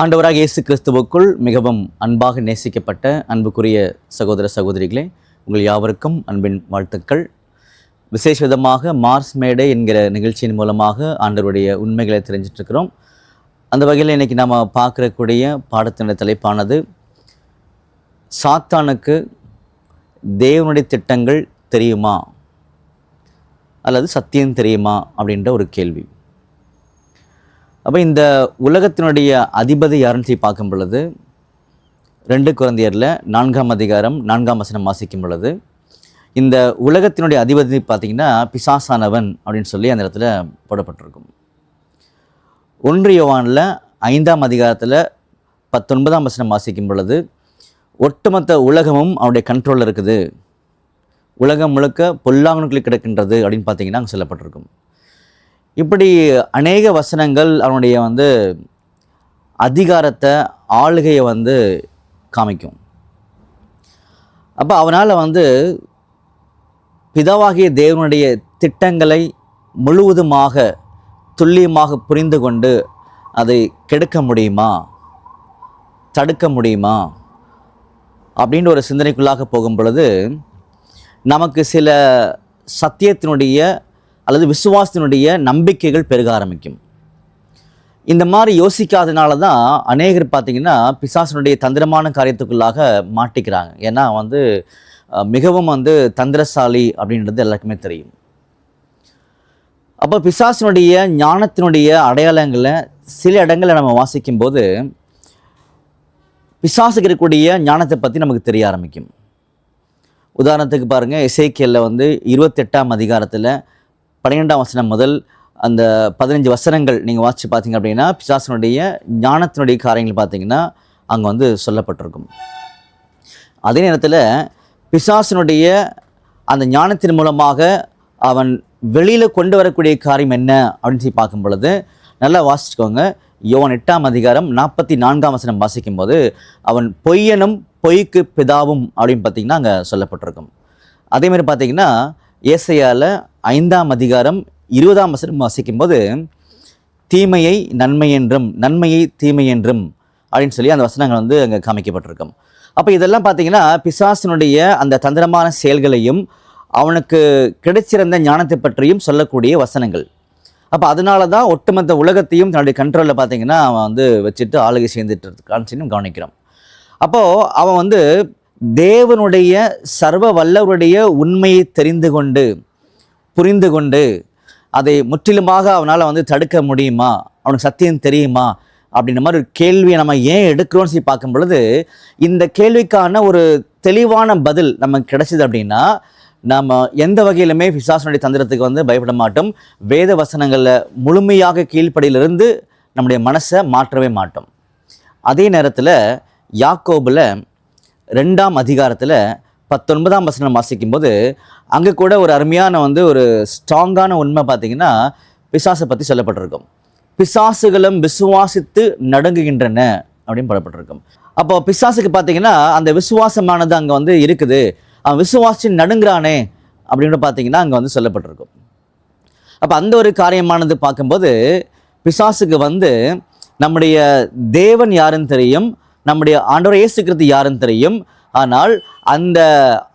ஆண்டவராக இயேசு கிறிஸ்துவுக்குள் மிகவும் அன்பாக நேசிக்கப்பட்ட அன்புக்குரிய சகோதர சகோதரிகளே உங்கள் யாவருக்கும் அன்பின் வாழ்த்துக்கள். விசேஷ விதமாக மார்ஸ் மேடே என்கிற நிகழ்ச்சியின் மூலமாக ஆண்டவருடைய உண்மைகளை தெரிஞ்சிட்ருக்கிறோம். அந்த வகையில் இன்றைக்கி நாம் பார்க்கக்கூடிய பாடத்தினுடைய தலைப்பானது சாத்தானுக்கு தேவனுடைய திட்டங்கள் தெரியுமா? அல்லது சத்தியம் தெரியுமா? அப்படின்ற ஒரு கேள்வி. அப்போ இந்த உலகத்தினுடைய அதிபதி யாருன்னு சொல்லி பார்க்கும் பொழுது ரெண்டு குழந்தையரில் நான்காம் அதிகாரம் நான்காம் வசனம் வாசிக்கும் பொழுது இந்த உலகத்தினுடைய அதிபதி பார்த்திங்கன்னா பிசாசானவன் அப்படின்னு சொல்லி அந்த இடத்துல போடப்பட்டிருக்கும். ஒன்று யோவானில் ஐந்தாம் அதிகாரத்தில் பத்தொன்பதாம் வசனம் வாசிக்கும் பொழுது ஒட்டுமொத்த உலகமும் அவனுடைய கண்ட்ரோலில் இருக்குது. உலகம் முழுக்க பொல்லாங்கனுக்குள்ளே கிடக்கின்றது அப்படின்னு பார்த்தீங்கன்னா அங்கே சொல்லப்பட்டிருக்கும். இப்படி அநேக வசனங்கள் அவனுடைய வந்து அதிகாரத்தை ஆளுகையை வந்து காமிக்கும். அப்போ அவனால் வந்து பிதாவாகிய தேவனுடைய திட்டங்களை முழுவதுமாக துல்லியமாக புரிந்து கொண்டு அதை கெடுக்க முடியுமா? தடுக்க முடியுமா? அப்படின்ற ஒரு சிந்தனைக்குள்ளாக போகும் பொழுது நமக்கு சில சத்தியத்தினுடைய அல்லது விசுவாசத்தினுடைய நம்பிக்கைகள் பெருக ஆரம்பிக்கும். இந்த மாதிரி யோசிக்காதனால தான் அநேகர் பார்த்திங்கன்னா பிசாசனுடைய தந்திரமான காரியத்துக்குள்ளாக மாட்டிக்கிறாங்க. ஏன்னா வந்து மிகவும் வந்து தந்திரசாலி அப்படின்றது எல்லாருக்குமே தெரியும். அப்போ பிசாசனுடைய ஞானத்தினுடைய அடையாளங்களை சில இடங்களில் நம்ம வாசிக்கும்போது பிசாசுக்கு இருக்கக்கூடிய ஞானத்தை பற்றி நமக்கு தெரிய ஆரம்பிக்கும். உதாரணத்துக்கு பாருங்கள் இசைக்கியலில் வந்து இருபத்தெட்டாம் அதிகாரத்தில் பன்னிரெண்டாம் வசனம் முதல் அந்த பதினஞ்சு வசனங்கள் நீங்கள் வாசித்து பார்த்தீங்க அப்படின்னா பிசாசனுடைய ஞானத்தினுடைய காரியங்கள் பார்த்தீங்கன்னா அங்கே வந்து சொல்லப்பட்டிருக்கும். அதே நேரத்தில் பிசாசனுடைய அந்த ஞானத்தின் மூலமாக அவன் வெளியில் கொண்டு வரக்கூடிய காரியம் என்ன அப்படின்னு சொல்லி பார்க்கும் பொழுது நல்லா வாசிச்சுக்கோங்க. யோன் எட்டாம் அதிகாரம் நாற்பத்தி நான்காம் வசனம் வாசிக்கும்போது அவன் பொய்யனும் பொய்க்கு பிதாவும் அப்படின்னு பார்த்தீங்கன்னா அங்கே சொல்லப்பட்டிருக்கும். அதே மாதிரி பார்த்தீங்கன்னா ஏசையால் ஐந்தாம் அதிகாரம் இருபதாம் வசனம் வாசிக்கும்போது தீமையை நன்மை என்றும் நன்மையை தீமை என்றும் அப்படின்னு சொல்லி அந்த வசனங்கள் வந்து அங்கே காமிக்கப்பட்டிருக்கும். அப்போ இதெல்லாம் பார்த்தீங்கன்னா பிசாசனுடைய அந்த தந்திரமான செயல்களையும் அவனுக்கு கிடைச்சிருந்த ஞானத்தை பற்றியும் சொல்லக்கூடிய வசனங்கள். அப்போ அதனால தான் ஒட்டுமொத்த உலகத்தையும் தன்னுடைய கண்ட்ரோலில் பார்த்தீங்கன்னா அவன் வந்து வச்சுட்டு ஆளுகை சேர்ந்துட்டு இருக்கான்னு கவனிக்கிறான் கவனிக்கிறோம். அப்போது அவன் வந்து தேவனுடைய சர்வ வல்லவருடைய உண்மையை தெரிந்து கொண்டு புரிந்து கொண்டு அதை முற்றிலுமாக அவனால் வந்து தடுக்க முடியுமா? அவனுக்கு சத்தியம் தெரியுமா? அப்படின்ற மாதிரி ஒரு கேள்வியை நம்ம ஏன் எடுக்கிறோம்னு சொல்லி பார்க்கும் பொழுது இந்த கேள்விக்கான ஒரு தெளிவான பதில் நமக்கு கிடைச்சிது அப்படின்னா நம்ம எந்த வகையிலுமே பிசாசனுடைய தந்திரத்துக்கு வந்து பயப்பட மாட்டோம். வேத வசனங்களில் முழுமையாக கீழ்ப்படியிலிருந்து நம்முடைய மனசை மாற்றவே மாட்டோம். அதே நேரத்தில் யாக்கோபில் ரெண்டாம் அதிகாரத்தில் பத்தொன்பதாம் வசனம் வாசிக்கும்போது அங்கே கூட ஒரு அருமையான வந்து ஒரு ஸ்ட்ராங்கான உண்மை பார்த்தீங்கன்னா பிசாசை பற்றி சொல்லப்பட்டிருக்கும். பிசாசுகளும் விசுவாசித்து நடுங்குகின்றன அப்படின்னு படப்பட்டிருக்கும். அப்போ பிசாசுக்கு பார்த்தீங்கன்னா அந்த விசுவாசமானது அங்கே வந்து இருக்குது. அவன் விசுவாசி நடுங்கிறானே அப்படின்னு பார்த்தீங்கன்னா அங்கே வந்து சொல்லப்பட்டிருக்கும். அப்போ அந்த ஒரு காரியமானது பார்க்கும்போது பிசாசுக்கு வந்து நம்முடைய தேவன் யாருன்னு தெரியும் நம்முடைய ஆண்டவர் இயேசு கிறிஸ்து யாருன்னு தெரியும் ஆனால் அந்த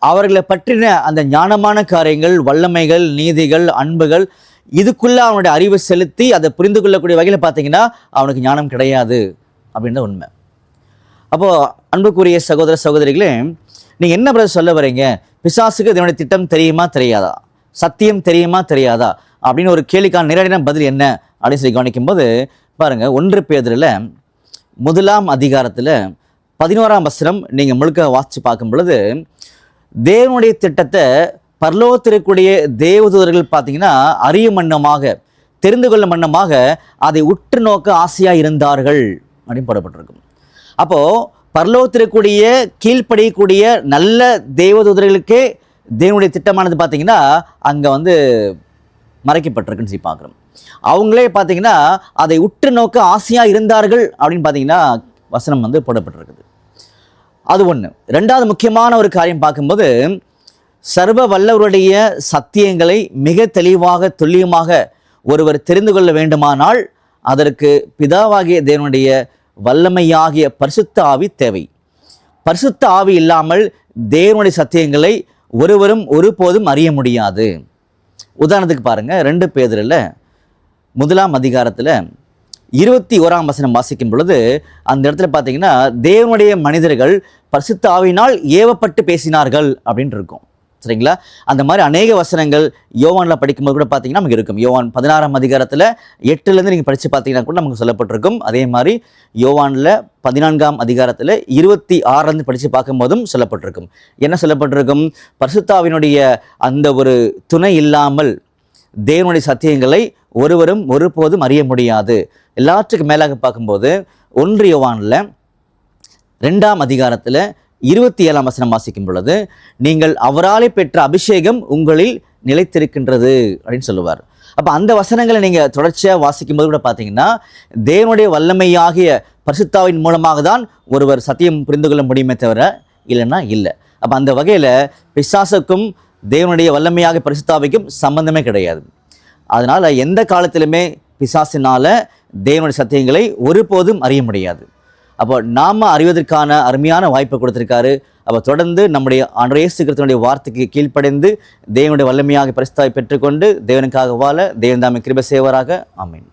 அவர்களை பற்றின அந்த ஞானமான காரியங்கள் வல்லமைகள் நீதிகள் அன்புகள் இதுக்குள்ளே அவனுடைய அறிவை செலுத்தி அதை புரிந்து கொள்ளக்கூடிய வகையில் பார்த்தீங்கன்னா அவனுக்கு ஞானம் கிடையாது அப்படின்ற உண்மை. அப்போது அன்புக்குரிய சகோதர சகோதரிகளே நீங்கள் என்ன பிரதர் சொல்ல வரீங்க பிசாசுக்கு இதனுடைய திட்டம் தெரியுமா தெரியாதா? சத்தியம் தெரியுமா தெரியாதா? அப்படின்னு ஒரு கேள்விக்கான நேரடியான பதில் என்ன? அப்படின்னு சொல்லி கவனிக்கும்போது பாருங்கள் ஒன்று பேதரில் முதலாம் அதிகாரத்தில் பதினோராம் வசனம் நீங்கள் முழுக்க வாசித்து பார்க்கும் பொழுது தேவனுடைய திட்டத்தை பரலோகத்திற்குரிய தேவதூதர்கள் பார்த்தீங்கன்னா அறியும் வண்ணமாக தெரிந்து கொள்ளும் வண்ணமாக அதை உற்று நோக்க ஆசையாக இருந்தார்கள் அப்படின்னு போடப்பட்டிருக்கும். அப்போது பரலோகத்திற்குரிய கீழ்ப்படியக்கூடிய நல்ல தேவதூதர்களுக்கே தேவனுடைய திட்டமானது பார்த்தீங்கன்னா அங்கே வந்து மறைக்கப்பட்டிருக்குன்னு சொல்லி பார்க்குறோம். அவங்களே பார்த்தீங்கன்னா அதை உற்று நோக்க ஆசையாக இருந்தார்கள் அப்படின்னு பார்த்தீங்கன்னா வசனம் வந்து போடப்பட்டிருக்குது. அது ஒன்று ரெண்டாவது முக்கியமான ஒரு காரியம் பார்க்கும்போது சர்வ வல்லவருடைய சத்தியங்களை மிக தெளிவாக துல்லியமாக ஒருவர் தெரிந்து கொள்ள வேண்டுமானால் அதற்கு பிதாவாகிய தேவனுடைய வல்லமையாகிய பரிசுத்த ஆவி தேவை. பரிசுத்த ஆவி இல்லாமல் தேவனுடைய சத்தியங்களை ஒருவரும் ஒருபோதும் அறிய முடியாது. உதாரணத்துக்கு பாருங்கள் ரெண்டு பேதரில் முதலாம் அதிகாரத்தில் இருபத்தி ஓராம் வசனம் வாசிக்கும் பொழுது அந்த இடத்துல பார்த்தீங்கன்னா தேவனுடைய மனிதர்கள் பரிசுத்த ஏவப்பட்டு பேசினார்கள் அப்படின்னு இருக்கும். சரிங்களா? அந்த மாதிரி அநேக வசனங்கள் யோவானில் படிக்கும்போது கூட பார்த்தீங்கன்னா நமக்கு இருக்கும். யோவான் பதினாறாம் அதிகாரத்தில் எட்டுலேருந்து நீங்கள் படித்து பார்த்தீங்கன்னா கூட நமக்கு சொல்லப்பட்டிருக்கும். அதே மாதிரி யோவானில் பதினான்காம் அதிகாரத்தில் இருபத்தி ஆறுலேருந்து படித்து பார்க்கும்போதும் சொல்லப்பட்டிருக்கும். என்ன சொல்லப்பட்டிருக்கும்? பரிசுத்தாவினுடைய அந்த ஒரு துணை இல்லாமல் தேவனுடைய சத்தியங்களை ஒருவரும் ஒருபோதும் அறிய முடியாது. எல்லாத்துக்கும் மேலாக பார்க்கும்போது ஒன்று யோவானில் ரெண்டாம் அதிகாரத்தில் இருபத்தி ஏழாம் வசனம் வாசிக்கும் பொழுது நீங்கள் அவராலே பெற்ற அபிஷேகம் உங்களில் நிலைத்திருக்கின்றது அப்படின்னு சொல்லுவார். அப்போ அந்த வசனங்களை நீங்கள் தொடர்ச்சியாக வாசிக்கும்போது கூட பார்த்தீங்கன்னா தேவனுடைய வல்லமையாகிய பரிசுத்தாவின் மூலமாக தான் ஒருவர் சத்தியம் புரிந்து கொள்ள முடியுமே தவிர இல்லைன்னா இல்லை. அப்போ அந்த வகையில் பிசாசுக்கும் தேவனுடைய வல்லமையாக பரிசுத்தாவைக்கும் சம்பந்தமே கிடையாது. அதனால் எந்த காலத்திலுமே பிசாசினால் தேவனுடைய சத்தியங்களை ஒருபோதும் அறிய முடியாது. அப்போ நாம் அறிவதற்கான அருமையான வாய்ப்பை கொடுத்துருக்காரு. அப்போ தொடர்ந்து நம்முடைய ஆண்டவர் வார்த்தைக்கு கீழ்ப்படைந்து தேவனுடைய வல்லமையாக பரிசுத்தாவை பெற்றுக்கொண்டு தேவனுக்காக வாழ தேவன் தாமே கிருப செய்வராக. ஆமென்.